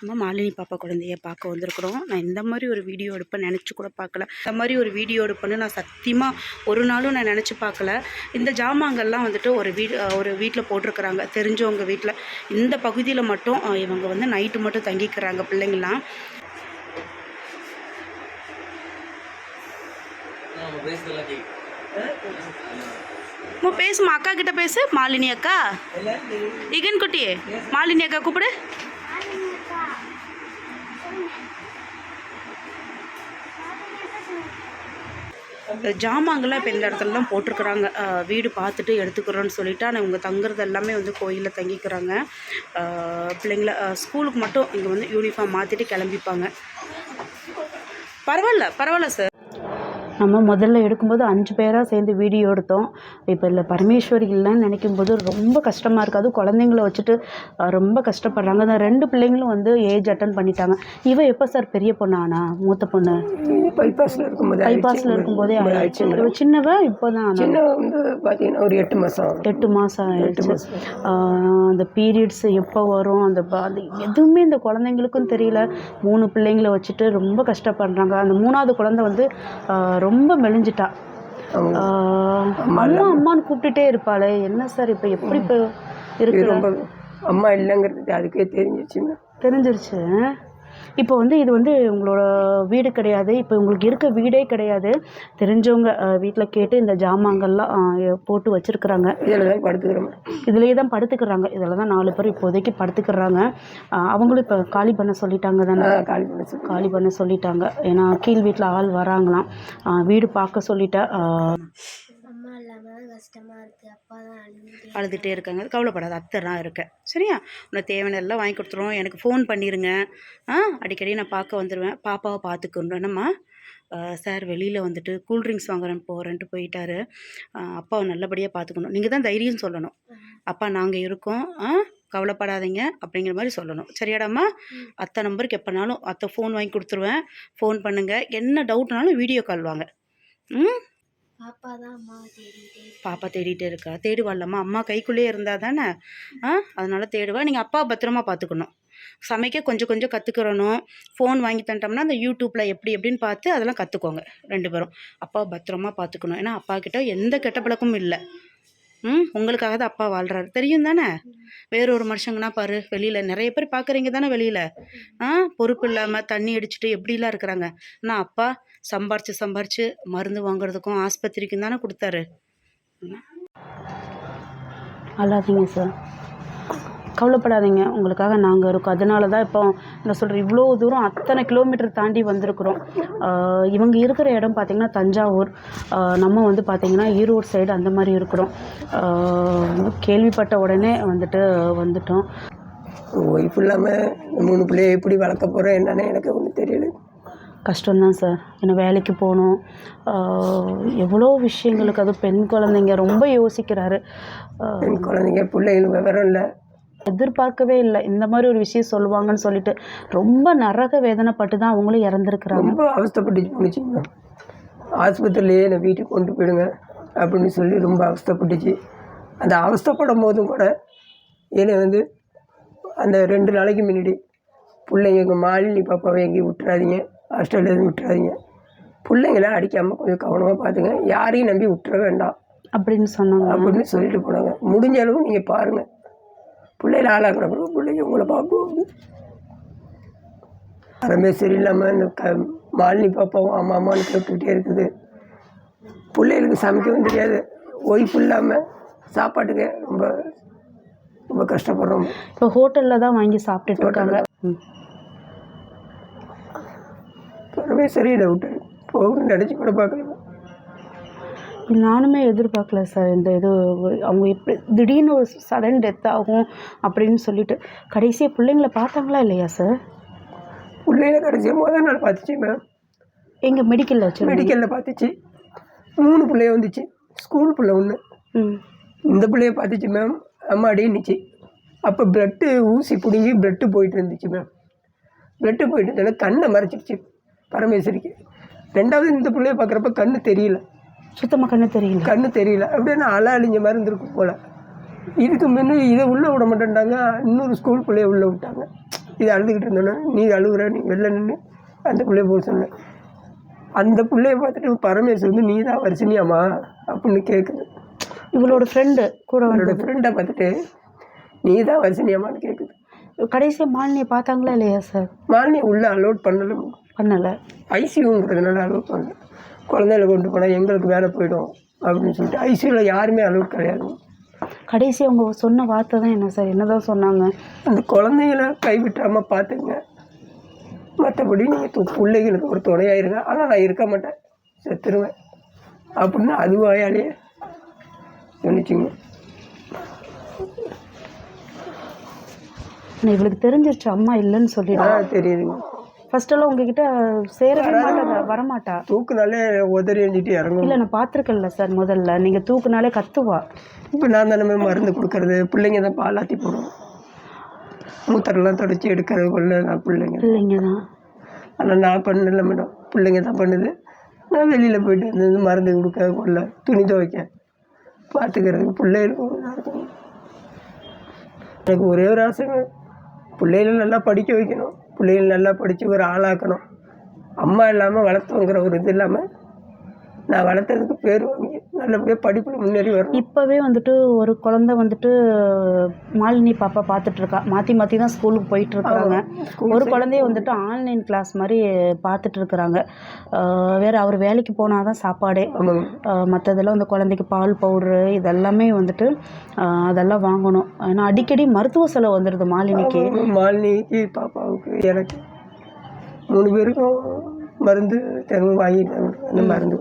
நம்ம மாலினி பாப்பா குழந்தைய பார்க்க வந்திருக்கிறோம். நான் இந்த மாதிரி ஒரு வீடியோ எடுப்பேன். நினச்சி கூட பார்க்கல. இந்த மாதிரி ஒரு வீடியோ எடுப்பேன்னு நான் சத்தியமாக ஒரு நாளும் நான் நினச்சி பார்க்கல. இந்த ஜாமான்கள்லாம் வந்துட்டு ஒரு வீடு ஒரு வீட்டில் போட்டிருக்கிறாங்க. தெரிஞ்சவங்க வீட்டில் இந்த பகுதியில் மட்டும் இவங்க வந்து நைட்டு மட்டும் தங்கிக்கிறாங்க பிள்ளைங்களாம் பேசுமா அக்கா கிட்ட பேசு. மாலினி அக்கா. இகன் குட்டியே மாலினி அக்கா கூப்பிடு. இந்த இப்போ இந்த இடத்துல தான் போட்டிருக்கிறாங்க வீடு பார்த்துட்டு எடுத்துக்கிறோன்னு சொல்லிட்டு ஆனால் இவங்க தங்குறது எல்லாமே வந்து கோயிலில் தங்கிக்கிறாங்க. பிள்ளைங்கள ஸ்கூலுக்கு மட்டும் இங்கே வந்து யூனிஃபார்ம் மாற்றிட்டு கிளம்பிப்பாங்க. பரவாயில்ல பரவாயில்ல சார் நம்ம முதல்ல எடுக்கும்போது அஞ்சு பேராக சேர்ந்து வீடியோ எடுத்தோம். இப்போ இல்லை பரமேஸ்வரி இல்லைன்னு நினைக்கும் போது ரொம்ப கஷ்டமாக இருக்குது அதுவும் குழந்தைங்கள வச்சுட்டு ரொம்ப கஷ்டப்படுறாங்க. அந்த ரெண்டு பிள்ளைங்களும் வந்து ஏஜ் அட்டன் பண்ணிட்டாங்க. இவ எப்போ சார் பெரிய பொண்ணு ஆனா? மூத்த பொண்ணு? பைபாஸில் இருக்கும்போது பைபாஸில் இருக்கும்போதே ஆயிடுச்சு. இவ சின்னவ இப்போ தான் ஆனா? சின்ன வந்து பார்த்தீங்கன்னா ஒரு எட்டு மாதம் எட்டு மாதம் ஆயிடுச்சு. அந்த பீரியட்ஸ் எப்போ வரும்? அந்த எதுவுமே இந்த குழந்தைங்களுக்கும் தெரியல. மூணு பிள்ளைங்கள வச்சுட்டு ரொம்ப கஷ்டப்படுறாங்க. அந்த மூணாவது குழந்தை வந்து ரொம்ப மெலிஞ்சிட்டா. அம்மா அம்மான்னு கூப்பிட்டுட்டே இருப்பாளே. என்ன சார் இப்போ எப்படி இப்போ இருக்கு ரொம்ப அம்மா இல்லைங்கிறது அதுக்கே தெரிஞ்சிச்சுங்க தெரிஞ்சிருச்சு. இப்போ வந்து இது வந்து உங்களோட வீடு கிடையாது. இப்போ உங்களுக்கு இருக்க வீடே கிடையாது. தெரிஞ்சவங்க வீட்டில் கேட்டு இந்த ஜாமான்கள்லாம் போட்டு வச்சுருக்குறாங்க. இதில் தான் படுத்துக்கிறோம். இதுலேயே தான் படுத்துக்கிறாங்க. இதில் தான் நாலு பேர் இப்போதைக்கு படுத்துக்கிறாங்க. ஆஹ் அவங்களும் இப்போ காலி பண்ண சொல்லிட்டாங்க தானே? காலி பண்ண காலி பண்ண சொல்லிட்டாங்க. ஏன்னா கீழ் வீட்டில் ஆள் வராங்களாம். ஆஹ் வீடு பார்க்க அம்மா இல்லாமல் தான் கஷ்டமாக இருக்குது அழுதுகிட்டே இருக்காங்க. கவலைப்படாத அத்தை இருக்கேன் சரியா? உனக்கு தேவையான எல்லாம் வாங்கி கொடுத்துருவோம் எனக்கு ஃபோன் பண்ணிடுங்க ஆ? அடிக்கடி நான் பார்க்க வந்துடுவேன் பாப்பாவை பார்த்துக்கணும்மா சார் வெளியில் வந்துட்டு கூல்ட்ரிங்க்ஸ் வாங்குறேன் போகிறேன்ட்டு போயிட்டாரு. அப்பாவை நல்லபடியாக பார்த்துக்கணும். நீங்கள் தான் தைரியம் சொல்லணும். அப்பா நாங்கள் இருக்கோம். ஆ? கவலைப்படாதீங்க அப்படிங்கிற மாதிரி சொல்லணும். சரியாடாம்மா? அத்தை நம்பருக்கு எப்போனாலும் அத்தை ஃபோன் வாங்கி கொடுத்துருவேன். ஃபோன் பண்ணுங்கள் என்ன டவுட்னாலும் வீடியோ கால் வாங்க. ம்? பாப்பா தான் அம்மாவை தேடிட்டே பாப்பா தேடிட்டே இருக்கா? தேடுவாள்லம்மா அம்மா கைக்குள்ளேயே இருந்தால் தானே? ஆ? அதனால தேடுவா. நீங்கள் அப்பா பத்திரமா பார்த்துக்கணும் சமைக்க கொஞ்சம் கொஞ்சம் கற்றுக்கிறணும் ஃபோன் வாங்கி தந்துட்டோம்னா அந்த யூடியூப்பில் எப்படி எப்படின்னு பார்த்து அதெல்லாம் கற்றுக்கோங்க ரெண்டு பேரும். அப்பா பத்திரமா பார்த்துக்கணும் ஏன்னா அப்பா கிட்ட எந்த கெட்ட பழக்கமும் இல்லை. ம். உங்களுக்காக தான் அப்பா வாழ்கிறாரு தெரியும் தானே? வேற ஒரு மனுஷங்கன்னா பாரு வெளியில் நிறைய பேர் பார்க்குறீங்க தானே வெளியில்? ஆ பொறுப்பு இல்லாமல் தண்ணி அடிச்சுட்டு எப்படிலாம் இருக்கிறாங்க? ஆனால் அப்பா சம்பாரிச்சு சம்பாரிச்சு மருந்து வாங்குறதுக்கும் ஆஸ்பத்திரிக்கும் தானே கொடுத்தாரு. அழாதீங்க சார். கவலைப்படாதீங்க. உங்களுக்காக நாங்கள் இருக்கோம். அதனால தான் இப்போ நான் சொல்கிறேன் இவ்வளோ தூரம் அத்தனை கிலோமீட்டர் தாண்டி வந்திருக்கிறோம். இவங்க இருக்கிற இடம் பார்த்திங்கன்னா தஞ்சாவூர். நம்ம வந்து பார்த்திங்கன்னா ஈரோடு சைடு அந்த மாதிரி இருக்கிறோம். கேள்விப்பட்ட உடனே வந்துட்டு வந்துட்டோம். ஒய்ஃப் இல்லாமல் மூணு பிள்ளைய எப்படி வளர்க்க போகிறேன் என்னன்னு எனக்கு ஒன்றும் தெரியல. கஷ்டம்தான் சார் ஏன்னா வேலைக்கு போகணும். எவ்வளோ விஷயங்களுக்கு அது பெண் குழந்தைங்க ரொம்ப யோசிக்கிறாரு. என் குழந்தைங்க பிள்ளைகளும் விவரம் இல்லை. எதிர்பார்க்கவே இல்லை. இந்த மாதிரி ஒரு விஷயம் சொல்லுவாங்கன்னு சொல்லிட்டு ரொம்ப நரக வேதனைப்பட்டு தான் அவங்களும் இறந்துருக்குறாங்க. ரொம்ப அவஸ்தைப்பட்டு போணுச்சுங்க ஆஸ்பத்திரியிலேயே என்னை வீட்டுக்கு கொண்டு போயிடுங்க அப்படின்னு சொல்லி ரொம்ப அவஸ்தைப்பட்டுச்சு. அந்த அவஸ்தைப்படும் போதும் கூட என்னை வந்து அந்த ரெண்டு நாளைக்கு முன்னாடி பிள்ளைங்க எங்கள் மாலினி பாப்பாவை எங்கேயும் விட்டுறாதீங்க. ஹாஸ்டலில் எதுவும் விட்டுறாதீங்க. பிள்ளைங்கள அடிக்காமல் கொஞ்சம் கவனமாக பார்த்துங்க. யாரையும் நம்பி விட்டுற வேண்டாம் அப்படின்னு சொன்னாங்க. அப்படின்னு சொல்லிட்டு போனாங்க. முடிஞ்ச அளவு நீங்கள் பாருங்கள் பிள்ளைகளை ஆளாக்குற பிறகு பிள்ளைங்க உங்களை பார்க்கும் அறமே சரியில்லாமல் இந்த க மாலினி பாப்பாவும் அம்மா அம்மான்னு கேட்டுக்கிட்டே இருக்குது. பிள்ளைகளுக்கு சமைக்கவும் தெரியாது. ஒய்ஃப் இல்லாமல் சாப்பாட்டுக்கு ரொம்ப ரொம்ப கஷ்டப்படுறோம். இப்போ ஹோட்டலில் தான் வாங்கி சாப்பிட்டுட்டு இருக்காங்க. ம். அறமே சரியில்லை விட்டு போகணும்னு நினச்சி கூட பார்க்கல. நானுமே எதிர்பார்க்கல சார் இந்த இது அவங்க எப்படி திடீர்னு ஒரு சடன் டெத் ஆகும் அப்படின்னு சொல்லிட்டு. கடைசியாக பிள்ளைங்கள பார்த்தாங்களா இல்லையா சார்? பிள்ளைகளை கடைசியாக முதல் நாள் பார்த்துச்சு மேம் எங்கள் மெடிக்கலில் வச்சு மெடிக்கலில் பார்த்துச்சு. மூணு பிள்ளைய வந்துச்சு. ஸ்கூல் பிள்ளை ஒன்று இந்த பிள்ளைய பார்த்துச்சு மேம் அம்மா அடின்னுச்சு அப்போ ப்ளட்டு ஊசி பிடுங்கி ப்ளட்டு போயிட்டு இருந்துச்சு மேம் ப்ளட்டு போயிட்டு இருந்தோன்னா கண்ணை மறைச்சிடுச்சு பரமேஸ்வரிக்கு. ரெண்டாவது இந்த பிள்ளைய பார்க்குறப்ப கண்ணு தெரியல. சுத்தமாக கண்ணு தெரியல. கண்ணு தெரியல. அப்படியே நான் அலை அழிஞ்ச மாதிரி இருந்திருக்கும் போல். இதுக்கு முன்ன இதை உள்ளே விட மாட்டேன்ட்டாங்க. இன்னொரு ஸ்கூல் பிள்ளைய உள்ளே விட்டாங்க. இது அழுதுகிட்டு இருந்தோன்னே நீ அழுகுற நீ வெளில நின்று அந்த பிள்ளைய போக சொன்னேன். அந்த பிள்ளைய பார்த்துட்டு பரமேஷ் வந்து நீ தான் வரிசனியாமா அப்படின்னு கேட்குது இவளோட ஃப்ரெண்டு கூட என்னோட ஃப்ரெண்டை பார்த்துட்டு நீ தான் வரிசனியாமான்னு கேட்குது கடைசியாக மாலினியை பார்த்தாங்களா இல்லையா சார் மாலினி உள்ளே அலோட் பண்ணல. பண்ணலை. ஐசியூங்கிறதுனால அலோட் பண்ணல. குழந்தைகளை கொண்டு போனால் எங்களுக்கு வேலை போயிடும் அப்படின்னு சொல்லிட்டு ஐசியூவில் யாருமே அலோட் கிடையாது. கடைசி அவங்க சொன்ன வார்த்தை தான் என்ன சார்? என்னதான் சொன்னாங்க? அந்த குழந்தைகளை கைவிட்டாமல் பார்த்துங்க. மற்றபடி நீங்கள் பிள்ளைகளுக்கு ஒரு துணையாயிருங்க. ஆனால் நான் இருக்க மாட்டேன். செத்துருவேன். அப்படின்னு அது வாயாலேயே சொல்லிச்சுங்க ஆனா இவளுக்கு தெரிஞ்சிருச்சு அம்மா இல்லைன்னு சொல்லிட்டு? தெரியுதுங்க. ஃபர்ஸ்டெல்லாம் உங்ககிட்ட சேரவே மாட்டா வரமாட்டா. தூக்குனாலே உதறி எஞ்சிட்டு இறங்கும். இல்லை நான் பார்த்துருக்கேன்ல சார் முதல்ல. நீங்கள் தூக்குனாலே கத்துவா. இப்போ நான் தானே மருந்து கொடுக்கறது. பிள்ளைங்க தான் பாலாத்தி போடும் மூத்தரெல்லாம் தொடச்சி எடுக்கிறது கொள்ள நான் பிள்ளைங்க. இல்லைங்க தான். ஆனால் நான் பண்ணல மேடம் பிள்ளைங்க தான் பண்ணுது. நான் வெளியில் போயிட்டு வந்து மருந்து கொடுக்க கொள்ள துணி துவைக்க பார்த்துக்கிறதுக்கு பிள்ளைகளுக்கும். எனக்கு ஒரே ஒரு ஆசைங்க. பிள்ளைகளை நல்லா படிக்க வைக்கணும். பிள்ளைகள் நல்லா படித்து ஒரு ஆளாக்கணும். அம்மா இல்லாமல் வளர்த்தோங்கிற ஒரு இது இல்லாமல் நான் வளர்த்ததுக்கு பேர் வாங்கி நல்லபடியாக படிப்பில் முன்னேறி வரணும். இப்போவே வந்துட்டு ஒரு குழந்தை வந்துட்டு மாலினி பாப்பா பார்த்துட்டு இருக்கா. மாற்றி மாற்றி தான் ஸ்கூலுக்கு போயிட்டு இருக்காங்க. ஒரு குழந்தைய வந்துட்டு ஆன்லைன் கிளாஸ் மாதிரி பார்த்துட்டு இருக்கிறாங்க. வேற அவர் வேலைக்கு போனால் தான் சாப்பாடே. மற்றதெல்லாம் இந்த குழந்தைக்கு பால் பவுட்ரு இதெல்லாமே வந்துட்டு அதெல்லாம் வாங்கணும். ஏன்னா அடிக்கடி மருத்துவ செலவு வந்துடுது மாலினிக்கு. மாலினிக்கு பாப்பாவுக்கு எனக்கு மூணு பேருக்கும் மருந்து தினமும் வாங்கிட்டாங்க அந்த மருந்து